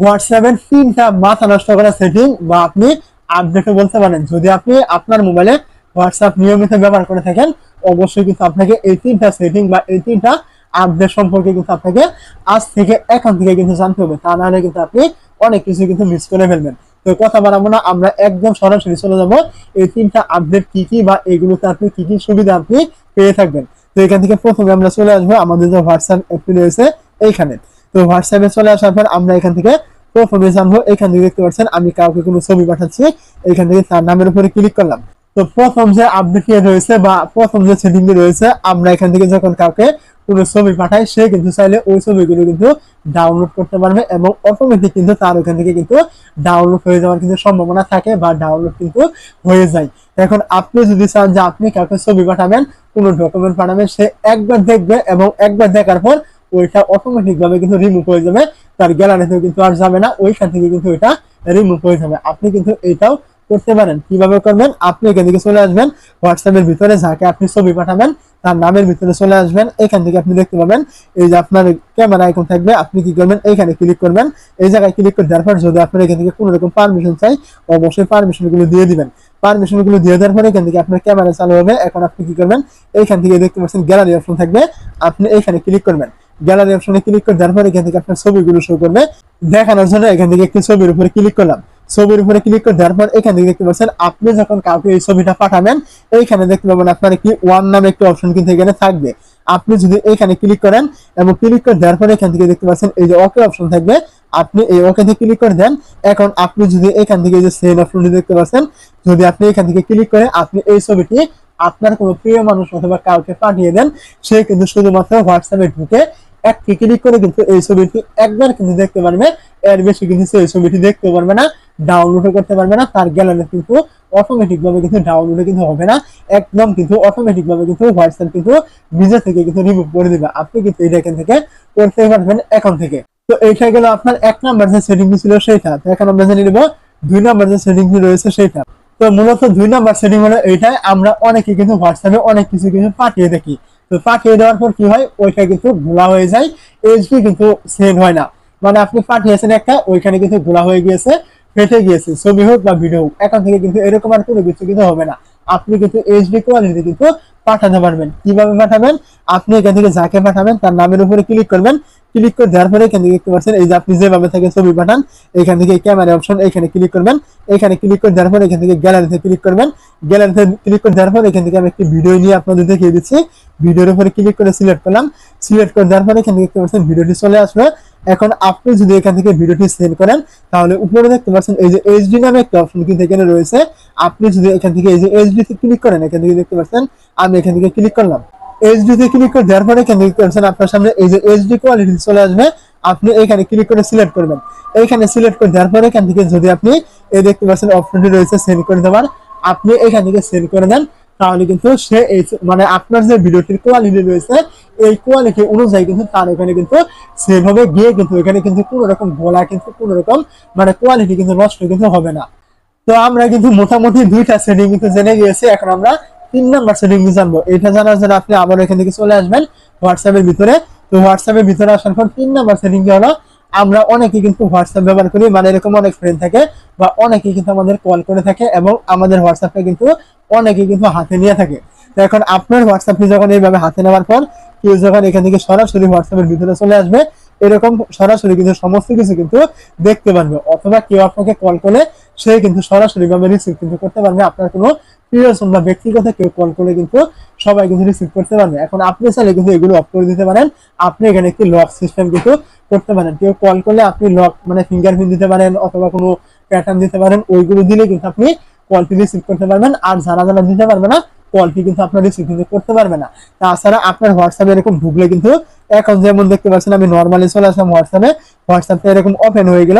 হোয়াটসঅ্যাপের তিনটা মাথা নষ্ট করা সেটিং বা আপনি আপডেটও বলতে পারেন। যদি আপনি আপনার মোবাইলে হোয়াটসঅ্যাপ নিয়মিত ব্যবহার করে থাকেন, অবশ্যই কিন্তু আপনাকে এই তিনটা সেটিং বা এই তিনটা আপডেট সম্পর্কে কিন্তু আপনাকে আজ থেকে এখন থেকে কিন্তু জানতে হবে। তা নাহলে কিন্তু আপনি অনেক কিছু কিন্তু মিস করে ফেলবেন। তো কথা বাড়াবো না, আমরা একদম সরাসরি চলে যাব। এই তিনটা আপডেট কি কি বা এগুলোতে আপনি কি কি সুবিধা আপনি পেয়ে থাকবেন। তো এখান থেকে প্রথমে আমরা চলে আসব। আমাদের যে হোয়াটসঅ্যাপ অ্যাপটি রয়েছে, এইখানে। তো হোয়াটসঅ্যাপে চলে আসার পর আমরা এখান থেকে প্রথমে জানব। এখান থেকে দেখতে পাচ্ছেন, আমি কাউকে কোনো ছবি পাঠাচ্ছি। এখান থেকে তার নামের উপরে ক্লিক করলাম। তো প্রথম যে আপডেট রয়েছে বা প্রথম যে সেটিং রয়েছে, আমরা এখান থেকে যখন কাউকে কোনো ছবি পাঠাই, সে কিন্তু চাইলে ওই ছবিগুলো কিন্তু ডাউনলোড করতে পারবে এবং অটোমেটিক কিন্তু তার ওখান থেকে কিন্তু ডাউনলোড হয়ে যাওয়ার কিন্তু সম্ভাবনা থাকে বা ডাউনলোড কিন্তু হয়ে যায়। এখন আপনি যদি চান যে আপনি কাউকে ছবি পাঠাবেন, কোনো ডকুমেন্ট পাঠাবেন, সে একবার দেখবে এবং একবার দেখার পর ওইটা অটোমেটিক ভাবে কিন্তু রিমুভ হয়ে যাবে। তার গ্যালারিতেও কিন্তু আর যাবে না, ওইখান থেকে কিন্তু ওইটা রিমুভ হয়ে যাবে। আপনি কিন্তু এটাও করতে পারেন। কীভাবে করবেন? আপনি এখান থেকে চলে আসবেন হোয়াটসঅ্যাপের ভিতরে যাকে আপনি ছবি পাঠাবেন, তার নামের ভিতরে চলে আসবেন। এখান থেকে আপনি দেখতে পাবেন, এই যে আপনার ক্যামেরা আইকন থাকবে, আপনি কি করবেন? এইখানে ক্লিক করবেন। এই জায়গায় ক্লিক করে দেওয়ার পর যদি আপনার এখান থেকে কোনো রকম পারমিশন চাই, অবশ্যই পারমিশনগুলো দিয়ে দিবেন। পারমিশনগুলো দিয়ে দেওয়ার পরে এখান থেকে আপনার ক্যামেরা চালু হবে। এখন আপনি কি করবেন? এইখান থেকে দেখতে পাচ্ছেন গ্যালারি অপশন থাকবে। আপনি এইখানে ক্লিক করবেন। গ্যালারি অপশনে ক্লিক করে দেওয়ার পর এখান থেকে আপনার ছবিগুলো শো করবে। দেখানোর জন্য এখান থেকে একটি ছবির উপরে ক্লিক করলাম। ছবির উপরে ক্লিক করে দেওয়ার পর এখান থেকে দেখতে পাচ্ছেন, আপনি যখন কাউকে এই ছবিটা পাঠাবেন, এইখানে দেখতে পাবেন আপনার কি ওয়ান নামে একটি অপশন কিন্তু এখানে থাকবে। আপনি যদি এইখানে ক্লিক করেন এবং ক্লিক করে দেওয়ার পরে এখান থেকে দেখতে পাচ্ছেন, এই যে ওকে অপশন থাকবে, আপনি এই ওকে তে ক্লিক করে দেন। এখন আপনি যদি এখান থেকে যে সেন্ড অপশনটি দেখতে পাচ্ছেন, যদি আপনি এখান থেকে ক্লিক করে আপনি এই ছবিটি আপনার কোনো প্রিয় মানুষ অথবা কাউকে পাঠিয়ে দেন, সে কিন্তু শুধুমাত্র হোয়াটসঅ্যাপে ঢুকে একটি ক্লিক করে কিন্তু এই ছবিটি একবার কিন্তু দেখতে পারবে। এর বেশি কিন্তু সে এই ছবিটি দেখতে পারবে না ডাউনলোড করতে পারবে না, তার গ্যালারি কিন্তু অটোমেটিক ভাবে কিন্তু ডাউনলোড কিন্তু হবে না। একদম কিন্তু অটোমেটিক ভাবে কিন্তু হোয়াটসঅ্যাপ কিন্তু নিজে থেকে কিন্তু রিমুভ করে দিবে। আপনি কিন্তু এটা এখান থেকে করতে পারবেন এখন থেকে। তো এইটা গেল আপনার এক নাম্বার যে সেটিং ছিল সেইটা। তো এখন আমরা জেনে নিব দুই নাম্বার যে সেটিং রয়েছে সেইটা। তো মূলত দুই নাম্বার সেটিং হলো এইটাই আমরা অনেকে কিন্তু হোয়াটসঅ্যাপে অনেক কিছু কিন্তু পাঠিয়ে দেখি। তো পাঠিয়ে দেওয়ার পর কি হয়? ওইটা কিন্তু ঘোলা হয়ে যায়। এইচডি কিন্তু সেভ হয় না। মানে আপনি পাঠিয়েছেন একটা, ওইখানে কিন্তু ভোলা হয়ে গিয়েছে, ফেটে গিয়েছে। ছবি হোক বা ভিডিও হোক, এখন থেকে কিন্তু এরকম আর কোনো কিছু কিন্তু হবে না। আপনি কিন্তু এইচডি কোয়ালিটি কিন্তু পাঠাতে পারবেন। কীভাবে পাঠাবেন? আপনি এখান থেকে যাকে পাঠাবেন, তার নামের উপরে ক্লিক করবেন। ক্লিক করে দেওয়ার পরে এখান থেকে দেখতে পাচ্ছেন, এই যে আপনি যেভাবে থেকে ছবি পাঠান, এখান থেকে ক্যামেরা অপশন এখানে ক্লিক করবেন। এখানে ক্লিক করে দেওয়ার পরে এখান থেকে গ্যালারিতে ক্লিক করবেন। গ্যালারিতে ক্লিক করে দেওয়ার পরে এখান থেকে আমি একটি ভিডিও নিয়ে আপনাদের দেখিয়ে দিচ্ছি। ভিডিওর উপরে ক্লিক করে সিলেক্ট করলাম। সিলেক্ট করে দেওয়ার পরে এখান থেকে দেখতে পাচ্ছেন ভিডিওটি চলে আসবে এখন আপনি যদি এখান থেকে ভিডিওটি সেন্ড করেন, তাহলে উপরে দেখতে পাচ্ছেন এই যে এইচডি নামে একটা অপশন কিন্তু এখানে রয়েছে। আপনি যদি এখান থেকে এই যে এইচডি তে ক্লিক করেন, এখান থেকে দেখতে পাচ্ছেন, আমি এখান থেকে ক্লিক করলাম। এইচডি তে ক্লিক করে দেওয়ার পরে এখান থেকে পাচ্ছেন আপনার সামনে এই যে এইচডি কোয়ালিটি চলে আসবে। আপনি এখানে ক্লিক করে সিলেক্ট করবেন। এইখানে সিলেক্ট করে দেওয়ার পরে এখান থেকে যদি আপনি এই দেখতে পাচ্ছেন অপশনটি রয়েছে সেন্ড করে দেওয়ার, আপনি এখান থেকে সেন্ড করে দেন। তাহলে কিন্তু সে এই মানে আপনার যে ভিডিওটির কোয়ালিটি রয়েছে, এই কোয়ালিটি অনুযায়ী কিন্তু তার ওখানে কিন্তু সেভাবে গিয়ে কিন্তু এখানে কিন্তু কোনো রকম গলা কিন্তু কোনো রকম মানে কোয়ালিটি কিন্তু নষ্ট কিন্তু হবে না। তো আমরা কিন্তু মোটামুটি দুইটা সেটিং কিন্তু জেনে গিয়েছি। এখন আমরা তিন নাম্বার সেটিং জানব। এটা জানার জন্য আপনি আবার এখান থেকে চলে আসবেন হোয়াটসঅ্যাপের ভিতরে। তো হোয়াটসঅ্যাপের ভিতরে আসার পর তিন নাম্বার সেটিং হলো আমরা অনেকে কিন্তু হোয়াটসঅ্যাপ ব্যবহার করি মানে এরকম অনেক ফ্রেন্ড থাকে বা অনেকে কিন্তু আমাদের কল করে থাকে এবং আমাদের হোয়াটসঅ্যাপটা কিন্তু অনেকে কিন্তু হাতে নিয়ে থাকে। তো এখন আপনার হোয়াটসঅ্যাপটি যখন এইভাবে হাতে নেওয়ার পর কেউ যখন এখান থেকে সরাসরি হোয়াটসঅ্যাপের ভিতরে চলে আসবে, এরকম সরাসরি কিন্তু সমস্ত কিছু কিন্তু দেখতে পারবে। অথবা কেউ আপনাকে কল করে সে কিন্তু সরাসরি ভাবে রিসিভ কিন্তু করতে পারবে। আপনার কোনো প্রিয়জন বা ব্যক্তিগত কেউ কল করে কিন্তু সবাই কিন্তু রিসিভ করতে পারবে। এখন আপনি চাইলে কিন্তু এগুলো অফ করে দিতে পারেন। আপনি এখানে একটি লক সিস্টেম কিন্তু করতে পারেন। কেউ কল করলে আপনি লক মানে ফিঙ্গারপ্রিন্ট দিতে পারেন অথবা কোনো প্যাটার্ন দিতে পারেন, ওইগুলো দিলে কিন্তু আপনি কলটি রিসিভ করতে পারবেন। আর যারা যারা দিতে পারবে না কলটি কিন্তু আপনার রিসিভ কিন্তু করতে পারবে না। তাছাড়া আপনার হোয়াটসঅ্যাপে এরকম ঢুকলে কিন্তু এখন যেমন দেখতে পাচ্ছেন, আমি নর্মালি চলে আসলাম হোয়াটসঅ্যাপে হোয়াটসঅ্যাপটা এরকম ওপেন হয়ে গেল।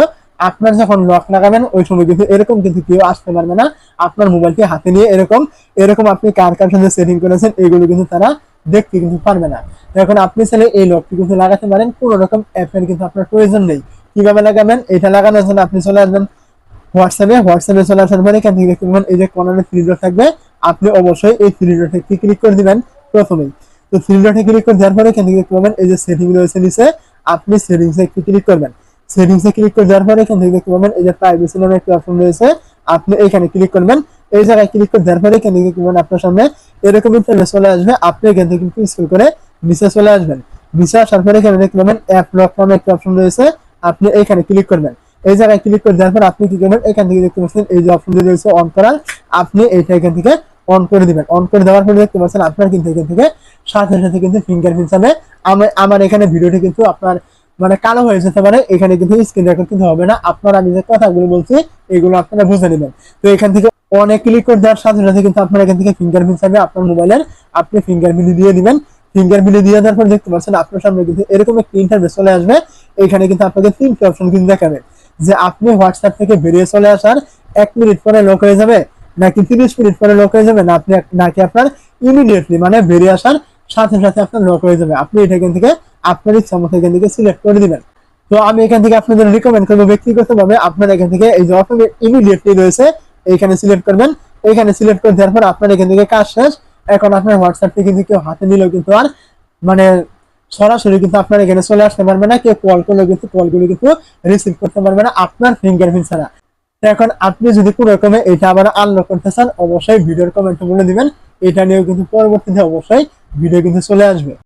আপনার যখন লক লাগাবেন, ওই সময় কিন্তু এরকম কিন্তু কেউ আসতে পারবে না। আপনার মোবাইলটি হাতে নিয়ে এরকম এরকম আপনি কার কার সাথে সেটিং করেছেন, এগুলো কিন্তু তারা দেখতে কিন্তু পারবে না। এখন আপনি চাইলে এই লকটি কিন্তু লাগাতে পারেন, কোনো রকম অ্যাপের কিন্তু আপনার প্রয়োজন নেই। কীভাবে লাগাবেন? এটা লাগানোর জন্য আপনি চলে আসবেন হোয়াটসঅ্যাপে হোয়াটসঅ্যাপে চলে আসার পরে এখান থেকে দেখতে পাবেন, এই যে কর্নারে থ্রি ডট থাকবে। আপনি অবশ্যই এই থ্রি ডটে ক্লিক করে দিবেন? প্রথমেই। তো থ্রি ডটে ক্লিক করে দেওয়ার পরে এখান থেকে দেখতে পাবেন, এই যে সেটিং রয়েছে নিচে, আপনি সেটিংসে একটু ক্লিক করবেন? সেটিংসে ক্লিক করে দেওয়ার পরে এখান থেকে দেখতে পাবেন, এই যে প্রাইভেসি নামে একটি অপশন রয়েছে। আপনি এখানে ক্লিক করবেন এই জায়গায় ক্লিক করে দেওয়ার পরে পাবেন আপনার সামনে এরকম চলে আসবে, আপনি কিন্তু স্ক্রল করে চলে আসবেন। আসার পরে এখানে পাবেন অ্যাপ লক নামে একটি অপশন রয়েছে, আপনি এখানে ক্লিক করবেন। এই জায়গায় ক্লিক করে দেওয়ার পর আপনি কি করবেন? এখান থেকে দেখতে পাচ্ছেন এই যে অপশন রয়েছে অন করার, আপনি এইটা এখান থেকে অন করে দিবেন। অন করে দেওয়ার পরে দেখতে পাচ্ছেন আপনার কিন্তু এখান থেকে সাথে সাথে কিন্তু ফিঙ্গারপ্রিন্ট আমার আমার এখানে ভিডিওটি কিন্তু আপনার মানে কালো হয়ে যেতে পারে, এখানে কিন্তু স্ক্রিন রেকর্ড কিন্তু হবে না। আপনারা আমি যে কথাগুলো বলছি, এগুলো আপনারা বুঝে নেবেন। তো এখান থেকে অনেক ক্লিক করে দেওয়ার সাথে সাথে কিন্তু আপনার এখান থেকে ফিঙ্গারপ্রিন্ট হবে আপনার মোবাইলের আপনি ফিঙ্গারপ্রিন্ট দিয়ে দিবেন ফিঙ্গারপ্রিন্ট দিয়ে দেওয়ার পর দেখতে পাচ্ছেন আপনার সামনে কিন্তু এরকম একটি ইন্টারভেস চলে আসবে। এখানে কিন্তু আপনাকে তিনটি অপশন কিন্তু দেখাবে। যে আপনি হোয়াটসঅ্যাপ থেকে বেরিয়ে চলে আসার এক মিনিট পরে লক হয়ে যাবে, নাকি তিরিশ মিনিট পরে লক হয়ে যাবে না আপনি নাকি আপনার ইমিডিয়েটলি মানে বেরিয়ে আসার সাথে সাথে আপনার লক হয়ে যাবে। আপনি এটা এখান থেকে আপনার ইচ্ছা মতো এখান থেকে সিলেক্ট করে দিবেন। তো আমি এখান থেকে আপনাদের রিকমেন্ড করব ব্যক্তিগতভাবে আপনারা এখান থেকে এই যে অটোমেট ইমিডিয়েটলি রয়েছে, এইখানে সিলেক্ট করবেন। এইখানে সিলেক্ট করে দেওয়ার পর আপনার এখান থেকে কাজ শেষ। এখন আপনার হোয়াটসঅ্যাপ থেকে কিন্তু কেউ হাতে নিলেও কিন্তু আর মানে সরাসরি কিন্তু আপনার এখানে চলে আসতে পারবে না। কেউ কল করলেও কিন্তু কলগুলো কিন্তু রিসিভ করতে পারবে না আপনার ফিঙ্গারপ্রিন্ট ছাড়া। এখন আপনি যদি কোনো রকমে এটা আবার আনলক করতে চান, অবশ্যই ভিডিওর কমেন্টে বলে দিবেন। এটা নিয়েও কিন্তু পরবর্তীতে অবশ্যই ভিডিও কিন্তু চলে আসবে।